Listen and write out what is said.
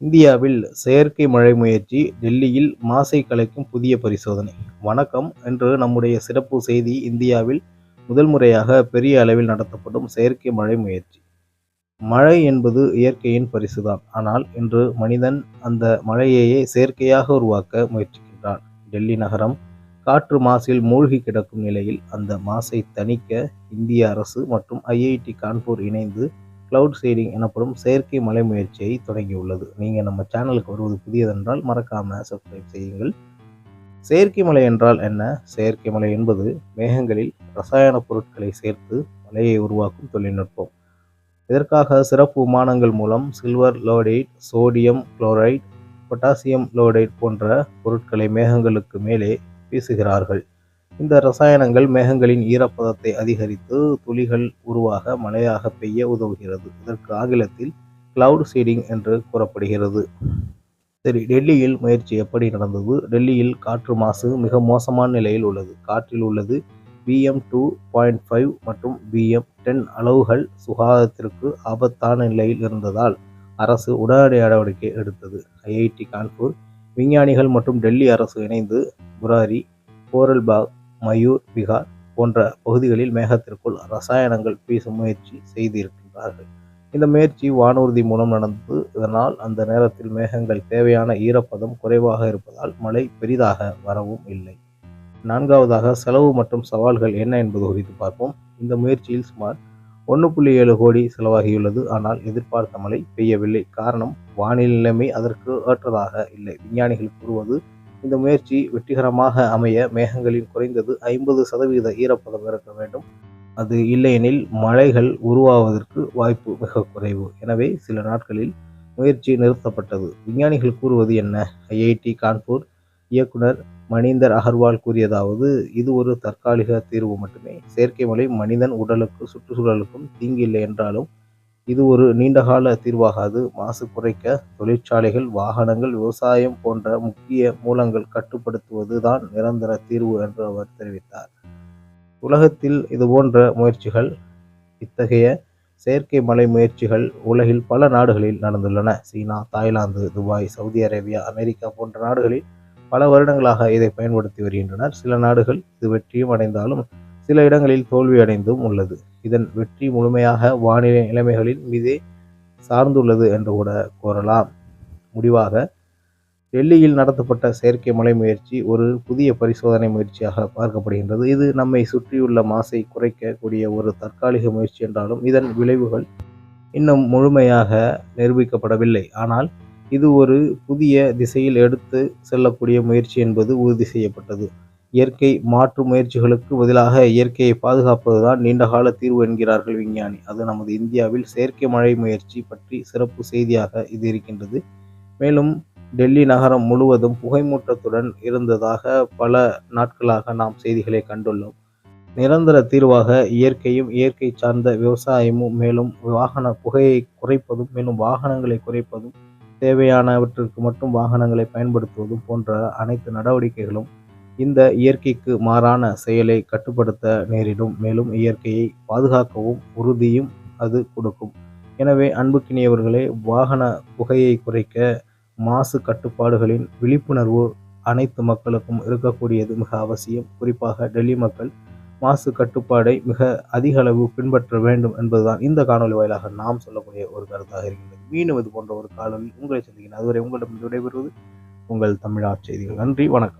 இந்தியாவில் செயற்கை மழை முயற்சி டெல்லியில் மாசை கலைக்கும் புதிய பரிசோதனை. வணக்கம். என்று நம்முடைய சிறப்பு செய்தி இந்தியாவில் முதல் முறையாக பெரிய அளவில் நடத்தப்படும் செயற்கை மழை முயற்சி. மழை என்பது இயற்கையின் பரிசுதான். ஆனால் இன்று மனிதன் அந்த மழையையே செயற்கையாக உருவாக்க முயற்சிக்கின்றான். டெல்லி நகரம் காற்று மாசில் மூழ்கி கிடக்கும் நிலையில் அந்த மாசை தணிக்க இந்திய அரசு மற்றும் ஐஐடி கான்பூர் இணைந்து கிளவுட் சீடிங் எனப்படும் செயற்கை மலை முயற்சியை தொடங்கியுள்ளது. நீங்கள் நம்ம சேனலுக்கு வருவது புதியதென்றால் மறக்காமல் சப்ஸ்கிரைப் செய்யுங்கள். செயற்கை மலை என்றால் என்ன? செயற்கை மலை என்பது மேகங்களில் ரசாயன பொருட்களை சேர்த்து மலையை உருவாக்கும் தொழில்நுட்பம். இதற்காக சிறப்பு விமானங்கள் மூலம் silver iodide sodium chloride potassium iodide போன்ற பொருட்களை மேகங்களுக்கு மேலே வீசுகிறார்கள். இந்த ரசாயனங்கள் மேகங்களின் ஈரப்பதத்தை அதிகரித்து துளிகள் உருவாக மழையாக பெய்ய உதவுகிறது. இதற்கு ஆங்கிலத்தில் கிளவுட் சீடிங் என்று கூறப்படுகிறது. சரி டெல்லியில் முயற்சி எப்படி நடந்தது? டெல்லியில் காற்று மாசு மிக மோசமான நிலையில் உள்ளது. காற்றில் உள்ளது பிஎம் டூ பாயிண்ட் ஃபைவ் மற்றும் பிஎம் டென் அளவுகள் சுகாதாரத்திற்கு ஆபத்தான நிலையில் இருந்ததால் அரசு உடனடி நடவடிக்கை எடுத்தது. ஐஐடி கான்பூர் விஞ்ஞானிகள் மற்றும் டெல்லி அரசு இணைந்து புராரி கோரல்பாக் மயூர் பிகார் போன்ற பகுதிகளில் மேகத்திற்குள் ரசாயனங்கள் வீசும் முயற்சி செய்திருக்கின்றார்கள். இந்த முயற்சி வானூர்தி மூலம் நடந்தது. இதனால் அந்த நேரத்தில் மேகங்கள் தேவையான ஈரப்பதம் குறைவாக இருப்பதால் மழை பெரிதாக வரவும் இல்லை. நான்காவதாக செலவு மற்றும் சவால்கள் என்ன என்பது குறித்து பார்ப்போம். இந்த முயற்சியில் சுமார் ஒன்று புள்ளி ஏழு கோடி செலவாகியுள்ளது. ஆனால் எதிர்பார்த்த மழை பெய்யவில்லை. காரணம் வானிலை நிலைமை அதற்கு ஏற்றதாக இல்லை. விஞ்ஞானிகள் கூறுவது இந்த முயற்சி வெற்றிகரமாக அமைய மேகங்களின் குறைந்தது ஐம்பது சதவீத ஈரப்பதம் இருக்க வேண்டும். அது இல்லையெனில் மழைகள் உருவாவதற்கு வாய்ப்பு மிக குறைவு. எனவே சில நாட்களில் முயற்சி நிறுத்தப்பட்டது. விஞ்ஞானிகள் கூறுவது என்ன? ஐஐடி கான்பூர் இயக்குனர் மணிந்தர் அகர்வால் கூறியதாவது இது ஒரு தற்காலிக தீர்வு மட்டுமே. செயற்கை மழை மனிதன் உடலுக்கு சுற்றுச்சூழலுக்கும் தீங்கில்லை என்றாலும் இது ஒரு நீண்டகால தீர்வாகாது. மாசு குறைக்க தொழிற்சாலைகள் வாகனங்கள் விவசாயம் போன்ற முக்கிய மூலங்கள் கட்டுப்படுத்துவது தான் நிரந்தர தீர்வு என்று அவர் தெரிவித்தார். உலகத்தில் இதுபோன்ற முயற்சிகள் இத்தகைய செயற்கை மலை முயற்சிகள் உலகில் பல நாடுகளில் நடந்துள்ளன. சீனா Thailand Dubai Saudi Arabia America போன்ற நாடுகளில் பல வருடங்களாக இதை பயன்படுத்தி வருகின்றனர். சில நாடுகள் இது வெற்றியும் அடைந்தாலும் சில இடங்களில் தோல்வி அடைந்தும் உள்ளது. இதன் வெற்றி முழுமையாக வானிலை நிலைமைகளின் மீதே சார்ந்துள்ளது என்று கூட கூறலாம். முடிவாக டெல்லியில் நடத்தப்பட்ட செயற்கை மழை முயற்சி ஒரு புதிய பரிசோதனை முயற்சியாக பார்க்கப்படுகின்றது. இது நம்மை சுற்றியுள்ள மாசை குறைக்கக்கூடிய ஒரு தற்காலிக முயற்சி என்றாலும் இதன் விளைவுகள் இன்னும் முழுமையாக நிரூபிக்கப்படவில்லை. ஆனால் இது ஒரு புதிய திசையில் எடுத்து செல்லக்கூடிய முயற்சி என்பது உறுதி செய்யப்பட்டது. இயற்கை மாற்று முயற்சிகளுக்கு பதிலாக இயற்கையை பாதுகாப்பதுதான் நீண்டகால தீர்வு என்கிறார்கள் விஞ்ஞானி. அது நமது இந்தியாவில் செயற்கை மழை முயற்சி பற்றி சிறப்பு செய்தியாக இது இருக்கின்றது. மேலும் டெல்லி நகரம் முழுவதும் புகைமூட்டத்துடன் இருந்ததாக பல நாட்களாக நாம் செய்திகளை கண்டுள்ளோம். நிரந்தர தீர்வாக இயற்கையும் இயற்கை சார்ந்த விவசாயமும் மேலும் வாகன புகையை குறைப்பதும் மேலும் வாகனங்களை குறைப்பதும் தேவையானவற்றிற்கு மட்டும் வாகனங்களை பயன்படுத்துவதும் போன்ற அனைத்து நடவடிக்கைகளும் இந்த இயற்கைக்கு மாறான செயலை கட்டுப்படுத்த நேரிடும். மேலும் இயற்கையை பாதுகாக்கவும் உறுதியும் அது கொடுக்கும். எனவே அன்புக்கினியவர்களே வாகன புகையை குறைக்க மாசு கட்டுப்பாடுகளின் விழிப்புணர்வு அனைத்து மக்களுக்கும் இருக்கக்கூடியது மிக அவசியம். குறிப்பாக டெல்லி மக்கள் மாசு கட்டுப்பாடை மிக அதிக அளவு பின்பற்ற வேண்டும் என்பதுதான் இந்த காணொலி வாயிலாக நாம் சொல்லக்கூடிய ஒரு கருத்தாக இருக்கின்றது. மீண்டும் இது போன்ற ஒரு காணொலி உங்களை சந்திக்கிறேன். அதுவரை உங்களிடம் விடைபெறுவது உங்கள் தமிழா செய்திகள். நன்றி வணக்கம்.